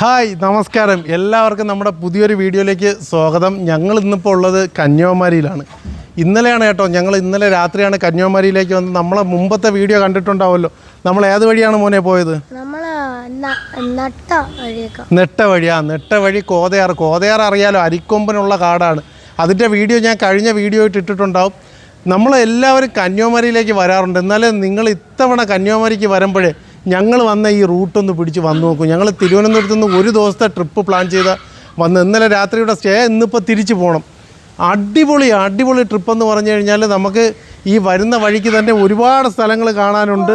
Hi നമസ്കാരം. എല്ലാവർക്കും നമ്മുടെ പുതിയൊരു വീഡിയോയിലേക്ക് സ്വാഗതം. ഞങ്ങൾ ഇന്നിപ്പോൾ ഉള്ളത് കന്യാകുമാരിയിലാണ്. ഇന്നലെയാണ് കേട്ടോ ഞങ്ങൾ ഇന്നലെ രാത്രിയാണ് കന്യാകുമാരിയിലേക്ക് വന്ന് നമ്മളെ മുമ്പത്തെ വീഡിയോ കണ്ടിട്ടുണ്ടാവുമല്ലോ. നമ്മൾ ഏത് വഴിയാണ് മോനെ പോയത്? നെട്ട വഴിയാ നെട്ട വഴി കോതയാർ. കോതയാർ അറിയാലോ അരിക്കൊമ്പനുള്ള കാടാണ്. അതിന്റെ വീഡിയോ ഞാൻ കഴിഞ്ഞ വീഡിയോ ആയിട്ട് ഇട്ടിട്ടുണ്ടാവും. നമ്മളെല്ലാവരും കന്യാകുമാരിയിലേക്ക് വരാറുണ്ട്. എന്നാലും നിങ്ങൾ ഇത്തവണ കന്യാകുമാരിക്ക് വരുമ്പോഴേ ഞങ്ങൾ വന്ന ഈ റൂട്ടൊന്ന് പിടിച്ച് വന്നു നോക്കും. ഞങ്ങൾ തിരുവനന്തപുരത്ത് നിന്ന് ഒരു ദിവസത്തെ ട്രിപ്പ് പ്ലാൻ ചെയ്ത വന്ന് ഇന്നലെ രാത്രിയുടെ സ്റ്റേ ഇന്നിപ്പോൾ തിരിച്ചു പോകണം അടിപൊളി അടിപൊളി ട്രിപ്പ് എന്ന് പറഞ്ഞു കഴിഞ്ഞാൽ നമുക്ക് ഈ വരുന്ന വഴിക്ക് തന്നെ ഒരുപാട് സ്ഥലങ്ങൾ കാണാനുണ്ട്.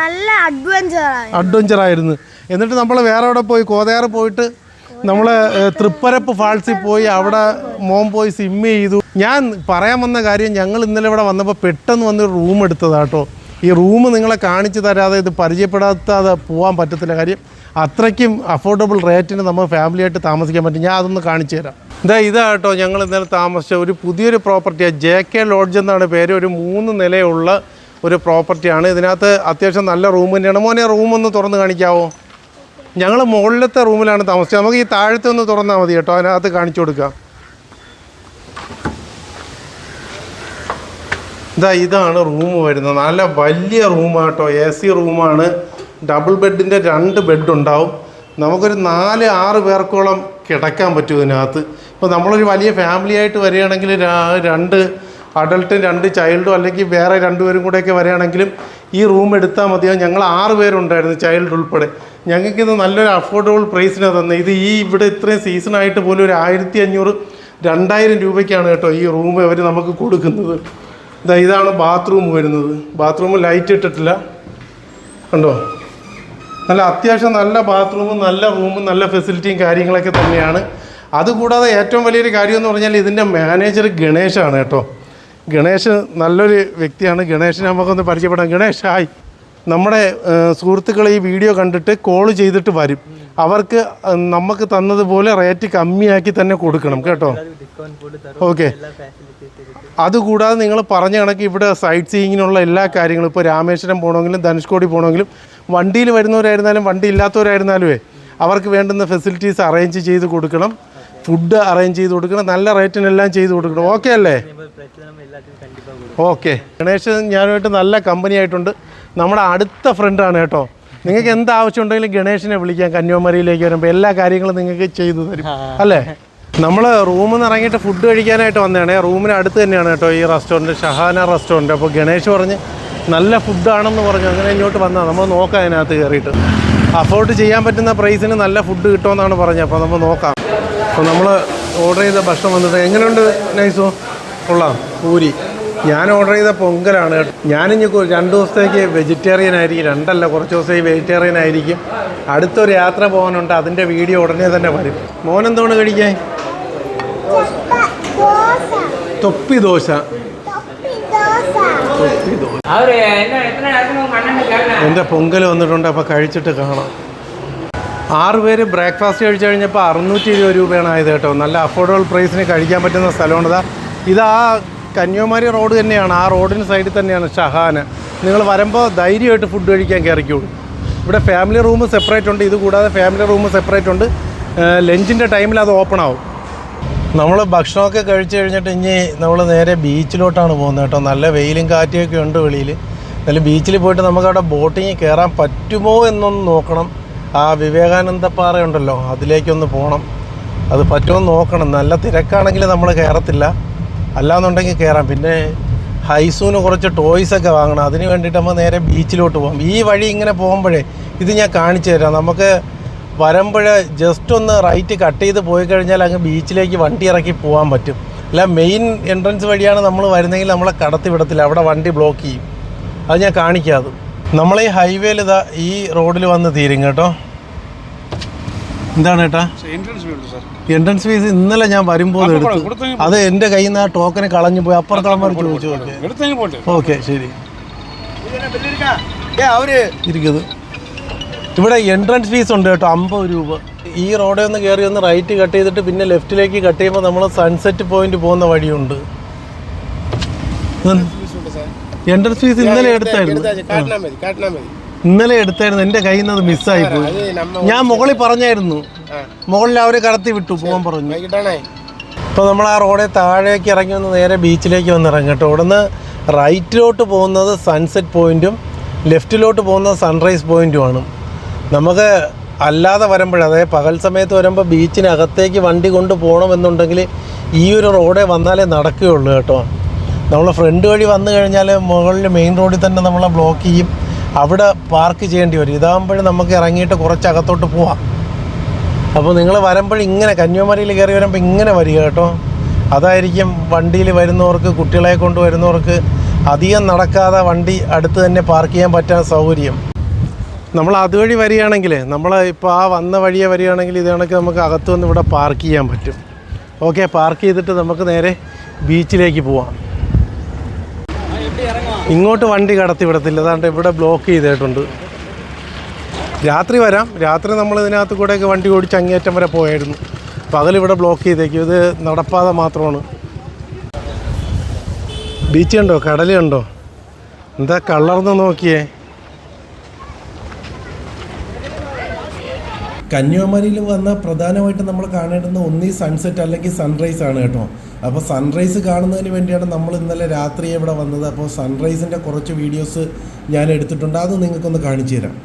നല്ല അഡ്വഞ്ചർ ആയിരുന്നു. എന്നിട്ട് നമ്മൾ വേറെ എവിടെ പോയി? കോതയാറ് പോയിട്ട് നമ്മൾ തൃപ്പരപ്പ് ഫാൾസിൽ പോയി അവിടെ മോം പോയി സ്വിമ്മ് ചെയ്തു. ഞാൻ പറയാൻ വന്ന കാര്യം ഞങ്ങൾ ഇന്നലെ ഇവിടെ വന്നപ്പോൾ പെട്ടെന്ന് വന്നൊരു റൂം എടുത്തതാട്ടോ ഈ റൂം നിങ്ങളെ കാണിച്ചു തരാതെ ഇത് പരിചയപ്പെടാത്താതെ പോകാൻ പറ്റത്തില്ല. കാര്യം അത്രയ്ക്കും അഫോർഡബിൾ റേറ്റിന് നമ്മൾ ഫാമിലിയായിട്ട് താമസിക്കാൻ പറ്റും. ഞാൻ അതൊന്ന് കാണിച്ചു തരാം. ഇതാ ഇതാട്ടോ ഞങ്ങൾ ഇന്നലെ താമസിച്ച ഒരു പുതിയൊരു പ്രോപ്പർട്ടിയാണ് ജെ കെ ലോഡ്ജ് എന്നാണ് പേര്. ഒരു മൂന്ന് നിലയുള്ള ഒരു പ്രോപ്പർട്ടിയാണ് ഇതിനകത്ത് അത്യാവശ്യം നല്ല റൂം തന്നെയാണ്. മോനെ റൂം ഒന്ന് തുറന്ന് കാണിക്കാവോ? ഞങ്ങൾ മുകളിലത്തെ റൂമിലാണ് താമസിച്ചത്. നമുക്ക് ഈ താഴത്തെ ഒന്ന് തുറന്നാൽ മതി കേട്ടോ. അതിനകത്ത് കാണിച്ചു കൊടുക്കാം. ഇതാ ഇതാണ് റൂം വരുന്നത്. നല്ല വലിയ റൂമാട്ടോ. എ സി റൂമാണ്. ഡബിൾ ബെഡിന്റെ രണ്ട് ബെഡ് ഉണ്ടാവും നമുക്കൊരു നാല് ആറ് പേർക്കോളം കിടക്കാൻ പറ്റും ഇതിനകത്ത്. ഇപ്പോൾ നമ്മളൊരു വലിയ ഫാമിലി ആയിട്ട് വരികയാണെങ്കിൽ രണ്ട് അഡൾട്ടും രണ്ട് ചൈൽഡും അല്ലെങ്കിൽ വേറെ രണ്ടുപേരും കൂടെയൊക്കെ വരികയാണെങ്കിലും ഈ റൂം എടുത്താൽ മതിയാവും. ഞങ്ങൾ ആറ് പേരുണ്ടായിരുന്നു ചൈൽഡ് ഉൾപ്പെടെ. ഞങ്ങൾക്കിത് നല്ലൊരു അഫോർഡബിൾ പ്രൈസിനാണ് തന്നെ. ഇത് ഈ ഇവിടെ ഇത്രയും സീസണായിട്ട് പോലും ഒരു ആയിരത്തി അഞ്ഞൂറ് രണ്ടായിരം രൂപയ്ക്കാണ് കേട്ടോ ഈ റൂം അവർ നമുക്ക് കൊടുക്കുന്നത്. ഇതാ ഇതാണ് ബാത്റൂം വരുന്നത്. ബാത്റൂം ലൈറ്റ് ഇട്ടിട്ടില്ല. കണ്ടോ? നല്ല അത്യാവശ്യം നല്ല ബാത്റൂമും നല്ല റൂമും നല്ല ഫെസിലിറ്റിയും കാര്യങ്ങളൊക്കെ തന്നെയാണ്. അതുകൂടാതെ ഏറ്റവും വലിയൊരു കാര്യം എന്ന് പറഞ്ഞാൽ ഇതിന്റെ മാനേജർ ഗണേശാണ് കേട്ടോ. ഗണേഷ് നല്ലൊരു വ്യക്തിയാണ്. ഗണേഷിനെ നമുക്കൊന്ന് പരിചയപ്പെടാം. ഗണേഷ് ഹായ്. നമ്മുടെ സുഹൃത്തുക്കൾ ഈ വീഡിയോ കണ്ടിട്ട് കോൾ ചെയ്തിട്ട് വരും. അവർക്ക് നമുക്ക് തന്നതുപോലെ റേറ്റ് കമ്മിയാക്കി തന്നെ കൊടുക്കണം കേട്ടോ? ഓക്കെ അതുകൂടാതെ നിങ്ങൾ പറഞ്ഞ കണക്ക് ഇവിടെ സൈറ്റ് സീയിങ്ങിനുള്ള എല്ലാ കാര്യങ്ങളും ഇപ്പോൾ രാമേശ്വരം പോകണമെങ്കിലും ധനുഷ്കോടി പോകണമെങ്കിലും വണ്ടിയിൽ വരുന്നവരായിരുന്നാലും വണ്ടി ഇല്ലാത്തവരായിരുന്നാലുമേ അവർക്ക് വേണ്ടുന്ന ഫെസിലിറ്റീസ് അറേഞ്ച് ചെയ്ത് കൊടുക്കണം ഫുഡ് അറേഞ്ച് ചെയ്ത് കൊടുക്കണം നല്ല റേറ്റിനെല്ലാം ചെയ്ത് കൊടുക്കണം. ഓക്കെ അല്ലേ? ഓക്കെ ഗണേഷ് ഞാനുമായിട്ട് നല്ല കമ്പനി ആയിട്ടുണ്ട്. നമ്മുടെ അടുത്ത ഫ്രണ്ടാണ് കേട്ടോ. നിങ്ങൾക്ക് എന്ത് ആവശ്യം ഉണ്ടെങ്കിലും ഗണേഷിനെ വിളിക്കാം കന്യാകുമാരിയിലേക്ക് വരുമ്പോൾ എല്ലാ കാര്യങ്ങളും നിങ്ങൾക്ക് ചെയ്തു തരും. അല്ലേ? നമ്മൾ റൂമിൽ നിന്ന് ഇറങ്ങിയിട്ട് ഫുഡ് കഴിക്കാനായിട്ട് വന്നതാണ്. റൂമിന് അടുത്ത് തന്നെയാണ് കേട്ടോ ഈ റെസ്റ്റോറന്റ് ഷഹാന റെസ്റ്റോറന്റ് അപ്പോൾ ഗണേഷ് പറഞ്ഞ് നല്ല ഫുഡാണെന്ന് പറഞ്ഞു. അങ്ങനെ ഇങ്ങോട്ട് വന്നാൽ നമ്മൾ നോക്കാം അതിനകത്ത് കയറിയിട്ട്. അഫോർഡ് ചെയ്യാൻ പറ്റുന്ന പ്രൈസിന് നല്ല ഫുഡ് കിട്ടുമെന്നാണ് പറഞ്ഞത്. അപ്പോൾ നമ്മൾ നോക്കാം. അപ്പോൾ നമ്മൾ ഓർഡർ ചെയ്ത ഭക്ഷണം വന്നിട്ട് എങ്ങനെയുണ്ട് നൈസോ? കൊള്ളാം. പൂരി. ഞാൻ ഓർഡർ ചെയ്ത പൊങ്കലാണ് ഞാനിഞ്ഞ് രണ്ട് ദിവസത്തേക്ക് വെജിറ്റേറിയൻ ആയിരിക്കും. രണ്ടല്ല കുറച്ച് ദിവസത്തേക്ക് വെജിറ്റേറിയൻ ആയിരിക്കും. അടുത്തൊരു യാത്ര പോകാനുണ്ട്. അതിന്റെ വീഡിയോ ഉടനെ തന്നെ വരും. മോൻ എന്താണ് കഴിക്കാൻ? തൊപ്പി ദോശ. തൊപ്പി എന്റെ പൊങ്കൽ വന്നിട്ടുണ്ട്. അപ്പോൾ കഴിച്ചിട്ട് കാണാം. ആറുപേര് ബ്രേക്ക്ഫാസ്റ്റ് കഴിച്ചു കഴിഞ്ഞപ്പോൾ അറുന്നൂറ്റി ഇരുപത് രൂപയാണ് ആയത് കേട്ടോ. നല്ല അഫോർഡബിൾ പ്രൈസിന് കഴിക്കാൻ പറ്റുന്ന സ്ഥലമാണ്. ഇതാ ഇത് ആ കന്യാകുമാരി റോഡ് തന്നെയാണ്. ആ റോഡിന് സൈഡിൽ തന്നെയാണ് ഷഹാന്. നിങ്ങൾ വരുമ്പോൾ ധൈര്യമായിട്ട് ഫുഡ് കഴിക്കാൻ കയറിക്കോളൂ ഇവിടെ ഫാമിലി റൂം സെപ്പറേറ്റ് ഉണ്ട്. ഇത് കൂടാതെ ഫാമിലി റൂം സെപ്പറേറ്റ് ഉണ്ട് ലഞ്ചിന്റെ ടൈമിൽ അത് ഓപ്പൺ ആവും. നമ്മൾ ഭക്ഷണമൊക്കെ കഴിച്ചു കഴിഞ്ഞിട്ട് ഇനി നമ്മൾ നേരെ ബീച്ചിലോട്ടാണ് പോകുന്നത് കേട്ടോ. നല്ല വെയിലും കാറ്റുമൊക്കെ ഉണ്ട് വെളിയിൽ എന്നാലും ബീച്ചിൽ പോയിട്ട് നമുക്ക് അവിടെ കയറാൻ പറ്റുമോ എന്നൊന്ന് നോക്കണം. ആ വിവേകാനന്ദ പാറ ഉണ്ടല്ലോ അതിലേക്കൊന്ന് പോകണം അത് പറ്റുമോ നോക്കണം. നല്ല തിരക്കാണെങ്കിൽ നമ്മൾ കയറത്തില്ല അല്ലാന്നുണ്ടെങ്കിൽ കയറാം പിന്നെ ഹൈസൂന് കുറച്ച് ടോയ്സ് ഒക്കെ വാങ്ങണം. അതിന് വേണ്ടിയിട്ട് നമ്മൾ നേരെ ബീച്ചിലോട്ട് പോകാം. ഈ വഴി ഇങ്ങനെ പോകുമ്പോഴേ ഇത് ഞാൻ കാണിച്ചു തരാം. നമുക്ക് വരുമ്പോൾ ജസ്റ്റ് ഒന്ന് റൈറ്റ് കട്ട് ചെയ്ത് പോയി കഴിഞ്ഞാൽ അങ്ങ് ബീച്ചിലേക്ക് വണ്ടി ഇറക്കി പോകാൻ പറ്റും. അല്ല മെയിൻ എൻട്രൻസ് വഴിയാണ് നമ്മൾ വരുന്നതെങ്കിൽ നമ്മളെ കടത്തി വിടത്തില്ല. അവിടെ വണ്ടി ബ്ലോക്ക് ചെയ്യും. അത് ഞാൻ കാണിക്കാം നമ്മൾ ഈ ഹൈവേയിൽ ഇതാ ഈ റോഡിൽ വന്ന് തീരും കേട്ടോ. എന്താണ് ഏട്ടാ? എൻട്രൻസ് ഫീസ് ഇന്നലെ ഞാൻ വരുമ്പോൾ എടുത്തു. അത് എന്റെ കയ്യിൽ നിന്ന് ആ ടോക്കന് കളഞ്ഞു പോയി. അപ്പുറത്തോളം ചോദിച്ചു ഓക്കെ. ശരി. ഇരിക്കുന്നത്. ഇവിടെ എൻട്രൻസ് ഫീസ് ഉണ്ട് കേട്ടോ അമ്പത് രൂപ. ഈ റോഡിൽ ഒന്ന് കയറി ഒന്ന് റൈറ്റ് കട്ട് ചെയ്തിട്ട് പിന്നെ ലെഫ്റ്റിലേക്ക് കട്ട് ചെയ്യുമ്പോൾ നമ്മൾ സൺസെറ്റ് പോയിന്റ് പോകുന്ന വഴിയുണ്ട്. എൻട്രൻസ് ഫീസ് ഇന്നലെ എടുത്തായിരുന്നു. ഇന്നലെ എടുത്തായിരുന്നു എന്റെ കയ്യിൽ നിന്ന് അത് മിസ്സായി പോയി. ഞാൻ മുകളിൽ പറഞ്ഞായിരുന്നു. മുകളിൽ അവർ കടത്തി വിട്ടു പോകാൻ പറഞ്ഞു. ഇപ്പൊ ഇപ്പോൾ നമ്മൾ ആ റോഡിൽ താഴേക്ക് ഇറങ്ങി വന്ന് നേരെ ബീച്ചിലേക്ക് വന്ന് ഇറങ്ങും കേട്ടോ. ഇവിടുന്ന് റൈറ്റിലോട്ട് പോകുന്നത് സൺസെറ്റ് പോയിന്റും ലെഫ്റ്റിലോട്ട് പോകുന്നത് സൺറൈസ് പോയിന്റുമാണ് നമുക്ക് അല്ലാതെ വരുമ്പോൾ അതായത് പകൽ സമയത്ത് വരുമ്പോൾ ബീച്ചിനകത്തേക്ക് വണ്ടി കൊണ്ട് പോകണമെന്നുണ്ടെങ്കിൽ ഈ ഒരു റോഡേ വന്നാലേ നടക്കുകയുള്ളൂ കേട്ടോ. നമ്മൾ ഫ്രണ്ട് വഴി വന്നു കഴിഞ്ഞാൽ മുകളിൽ മെയിൻ റോഡിൽ തന്നെ നമ്മളെ ബ്ലോക്ക് ചെയ്യും. അവിടെ പാർക്ക് ചെയ്യേണ്ടി വരും. ഇതാകുമ്പോഴും നമുക്ക് ഇറങ്ങിയിട്ട് കുറച്ച് അകത്തോട്ട് പോവാം. അപ്പോൾ നിങ്ങൾ വരുമ്പോൾ ഇങ്ങനെ കന്യാകുമാരിയിൽ കയറി വരുമ്പോൾ ഇങ്ങനെ വരിക കേട്ടോ. അതായിരിക്കും വണ്ടിയിൽ വരുന്നവർക്ക് കുട്ടികളെ കൊണ്ട് വരുന്നവർക്ക് അധികം നടക്കാതെ വണ്ടി അടുത്ത് തന്നെ പാർക്ക് ചെയ്യാൻ പറ്റാൻ സൗകര്യം. നമ്മൾ അതുവഴി വരികയാണെങ്കിൽ നമ്മൾ ഇപ്പോൾ ആ വന്ന വഴിയെ വരികയാണെങ്കിൽ ഇത് കണക്ക് നമുക്ക് അകത്ത് വന്ന് ഇവിടെ പാർക്ക് ചെയ്യാൻ പറ്റും. ഓക്കെ പാർക്ക് ചെയ്തിട്ട് നമുക്ക് നേരെ ബീച്ചിലേക്ക് പോവാം. ഇങ്ങോട്ട് വണ്ടി കടത്തി വിടത്തില്ല. അതാണ്ട് ഇവിടെ ബ്ലോക്ക് ചെയ്തിട്ടുണ്ട്. രാത്രി വരാം. രാത്രി നമ്മൾ ഇതിനകത്ത് കൂടെയൊക്കെ വണ്ടി ഓടിച്ച് അങ്ങേറ്റം വരെ പോയായിരുന്നു. പകൽ ഇവിടെ ബ്ലോക്ക് ചെയ്തേക്കും. ഇത് നടപ്പാത മാത്രമാണ്. ബീച്ച് കണ്ടോ? കടൽ കണ്ടോ? എന്താ കളർന്ന് നോക്കിയേ? കന്യാകുമാരിയിൽ വന്ന പ്രധാനമായിട്ട് നമ്മൾ കാണേണ്ടുന്ന ഒന്നീ സൺസെറ്റ് അല്ലെങ്കിൽ സൺറൈസ് ആണ് കേട്ടോ. അപ്പോൾ സൺറൈസ് കാണുന്നതിന് വേണ്ടിയാണ് നമ്മൾ ഇന്നലെ രാത്രി ഇവിടെ വന്നത്. അപ്പോൾ സൺറൈസിന്റെ കുറച്ച് വീഡിയോസ് ഞാൻ എടുത്തിട്ടുണ്ട്. അത് നിങ്ങൾക്കൊന്ന് കാണിച്ചു തരാം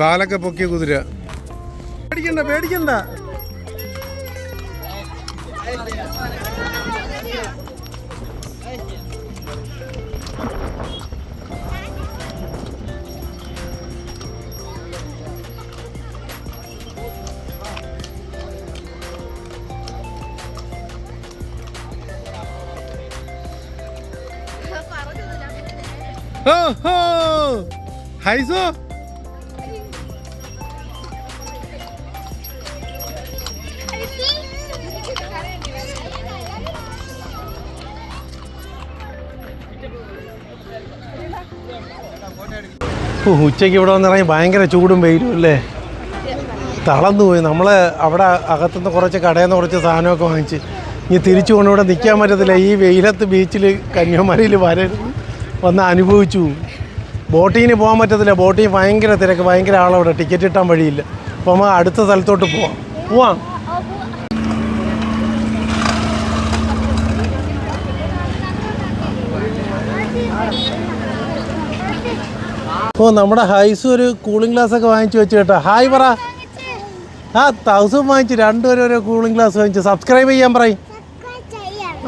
വാലൊക്കെ പൊക്കിയ കുതിര. പേടിക്കണ്ട പേടിക്കണ്ട. ഹോ ഹോ ഹൈസോ ഉച്ചയ്ക്ക് ഇവിടെ വന്നിറങ്ങി ഭയങ്കര ചൂടും വെയിലും അല്ലേ? തളർന്നു പോയി. നമ്മൾ അവിടെ അകത്തുനിന്ന് കുറച്ച് കടയിൽ നിന്ന് കുറച്ച് സാധനമൊക്കെ വാങ്ങിച്ച്. ഇനി തിരിച്ചു കൊണ്ട് ഇവിടെ നിൽക്കാൻ പറ്റത്തില്ല. ഈ വെയിലത്ത് ബീച്ചിൽ കന്യാകുമാരിയിൽ വരരുത്. വന്ന് അനുഭവിച്ചു. ബോട്ടിങ്ങിന് പോകാൻ പറ്റത്തില്ല. ബോട്ടിങ് ഭയങ്കര തിരക്ക് ഭയങ്കര ആളവിടെ. ടിക്കറ്റ് കിട്ടാൻ വഴിയില്ല. അപ്പോൾ നമുക്ക് അടുത്ത സ്ഥലത്തോട്ട് പോവാം. പോവാം. ഓ നമ്മുടെ ഹൈസ് ഒരു കൂളിംഗ് ഗ്ലാസ് ഒക്കെ വാങ്ങിച്ചു വെച്ചു കേട്ടോ. ഹായ് പറ. ആ തൗസും വാങ്ങിച്ചു. രണ്ടുപേരും ഒരു കൂളിംഗ് ഗ്ലാസ് വാങ്ങിച്ചു. സബ്സ്ക്രൈബ് ചെയ്യാൻ പറയും.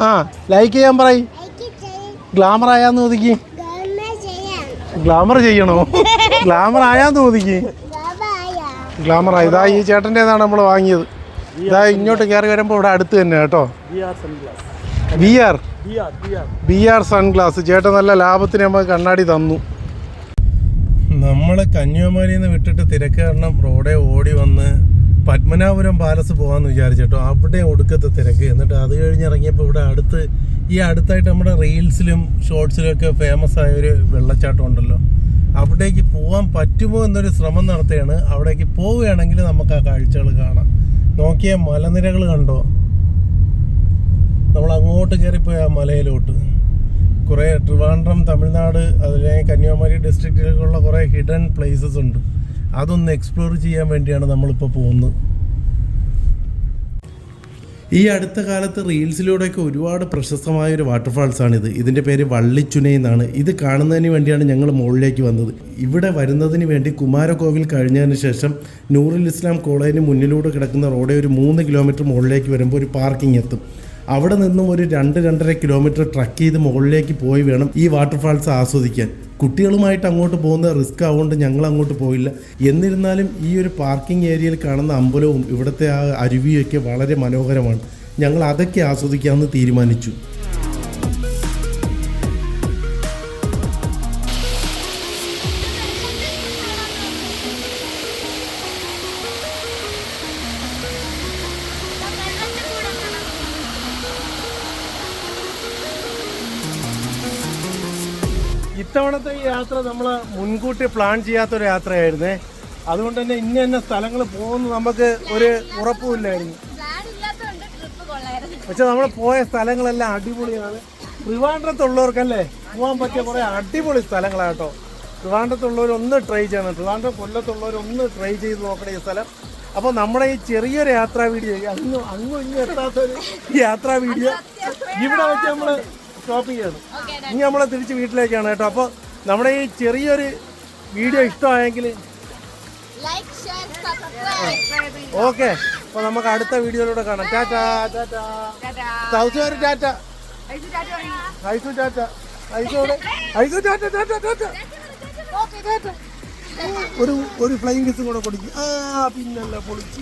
ആ ലൈക്ക് ചെയ്യാൻ പറയും. ഗ്ലാമർ ആയാന്ന് ഒതുക്കി ഗ്ലാമർ ചെയ്യണോ? ഗ്ലാമർ ആയാന്ന് ഒതുക്കി ഗ്ലാമർ ആയി. ഇതാ ഈ ചേട്ടന്റെതാണ് നമ്മൾ വാങ്ങിയത്. ഇതാ ഇങ്ങോട്ട് കയറി വരുമ്പോൾ ഇവിടെ അടുത്ത് തന്നെ കേട്ടോ. B R B R sunglass ചേട്ടൻ നല്ല ലാഭത്തിന് നമ്മൾ കണ്ണാടി തന്നു. നമ്മളെ കന്യാകുമാരിയിൽ നിന്ന് വിട്ടിട്ട് തിരക്ക് റോഡേ റോഡെ ഓടി വന്ന് പത്മനാഭപുരം പാലസ് പോകാമെന്ന് വിചാരിച്ചിട്ടോ അവിടെ ഒടുക്കത്തെ തിരക്ക്. എന്നിട്ട് അത് കഴിഞ്ഞിറങ്ങിയപ്പോൾ ഇവിടെ അടുത്ത് ഈ അടുത്തായിട്ട് നമ്മുടെ റീൽസിലും ഷോർട്സിലും ഒക്കെ ഫേമസ് ആയ ഒരു വെള്ളച്ചാട്ടം ഉണ്ടല്ലോ. അവിടേക്ക് പോകാൻ പറ്റുമോ എന്നൊരു ശ്രമം നടത്തുകയാണ് അവിടേക്ക് പോവുകയാണെങ്കിൽ നമുക്ക് ആ കാഴ്ചകൾ കാണാം. നോക്കിയ മലനിരകൾ കണ്ടോ? നമ്മൾ അങ്ങോട്ട് കയറിപ്പോയി ആ മലയിലോട്ട്. കുറേ ട്രിവാൻഡ്രം തമിഴ്നാട് അതിലെ കന്യാകുമാരി ഡിസ്ട്രിക്റ്റിലേക്കുള്ള കുറേ ഹിഡൻ പ്ലേസസ് ഉണ്ട്. അതൊന്ന് എക്സ്പ്ലോർ ചെയ്യാൻ വേണ്ടിയാണ് നമ്മളിപ്പോൾ പോകുന്നത്. ഈ അടുത്ത കാലത്ത് റീൽസിലൂടെയൊക്കെ ഒരുപാട് പ്രശസ്തമായ ഒരു വാട്ടർഫാൾസ് ഇത് ഇതിന്റെ പേര് വള്ളിച്ചുന എന്നാണ്. ഇത് കാണുന്നതിന് വേണ്ടിയാണ് ഞങ്ങൾ മുകളിലേക്ക് വന്നത്. ഇവിടെ വരുന്നതിന് വേണ്ടി കുമാരകോവിൽ കഴിഞ്ഞതിന് ശേഷം നൂറുൽ ഇസ്ലാം കോളേജിന് മുന്നിലൂടെ കിടക്കുന്ന റോഡ് ഒരു മൂന്ന് കിലോമീറ്റർ മുകളിലേക്ക് വരുമ്പോൾ ഒരു പാർക്കിംഗ് എത്തും. അവിടെ നിന്നും ഒരു രണ്ട് രണ്ടര കിലോമീറ്റർ ട്രക്ക് ചെയ്ത് മുകളിലേക്ക് പോയി വേണം ഈ വാട്ടർഫാൾസ് ആസ്വദിക്കാൻ. കുട്ടികളുമായിട്ട് അങ്ങോട്ട് പോകുന്ന റിസ്ക് ആവുകൊണ്ട് ഞങ്ങൾ അങ്ങോട്ട് പോയില്ല. എന്നിരുന്നാലും ഈ ഒരു പാർക്കിംഗ് ഏരിയയിൽ കാണുന്ന അമ്പലവും ഇവിടുത്തെ ആ അരുവിയൊക്കെ വളരെ മനോഹരമാണ്. ഞങ്ങൾ അതൊക്കെ ആസ്വദിക്കാമെന്ന് തീരുമാനിച്ചു. ഇത്തവണത്തെ ഈ യാത്ര നമ്മൾ മുൻകൂട്ടി പ്ലാൻ ചെയ്യാത്തൊരു യാത്രയായിരുന്നേ. അതുകൊണ്ട് തന്നെ ഇന്ന ഇന്ന സ്ഥലങ്ങൾ പോകുന്നു നമുക്ക് ഒരു ഉറപ്പുമില്ലായിരുന്നു പക്ഷെ നമ്മൾ പോയ സ്ഥലങ്ങളെല്ലാം അടിപൊളിയാണ്. ട്രിവാൻഡ്രത്തുള്ളവർക്കല്ലേ പോകാൻ പറ്റിയ കുറേ അടിപൊളി സ്ഥലങ്ങളാട്ടോ ഒന്ന് ട്രൈ ചെയ്യണം. ട്രിവാൻഡ്രം കൊല്ലത്തുള്ളവരൊന്ന് ട്രൈ ചെയ്ത് നോക്കണം ഈ സ്ഥലം. അപ്പോൾ നമ്മുടെ ഈ ചെറിയൊരു യാത്രാ വീഡിയോ അങ്ങും അങ്ങും ഇങ്ങും എത്താത്തൊരു യാത്രാ വീഡിയോ. ഇവിടെ വെച്ച് നമ്മൾ സ്റ്റോപ്പ് ചെയ്യണം. ഇനി നമ്മളെ തിരിച്ച് വീട്ടിലേക്കാണ് കേട്ടോ. അപ്പോൾ നമ്മുടെ ഈ ചെറിയൊരു വീഡിയോ ഇഷ്ടമായെങ്കിൽ ഓക്കെ അപ്പോൾ നമുക്ക് അടുത്ത വീഡിയോയിലൂടെ കാണാം. Tata tata. സൗസുകാർ ടാറ്റ? ഐസു ടാറ്റ. ഐസോടെ ഐസു ടാറ്റ ടാറ്റ ടാറ്റ. ഒരു ഒരു ഫ്ലൈങ് കിസ് കൂടെ കൊടുക്കും. ആ പിന്നല്ല പൊളിച്ച്.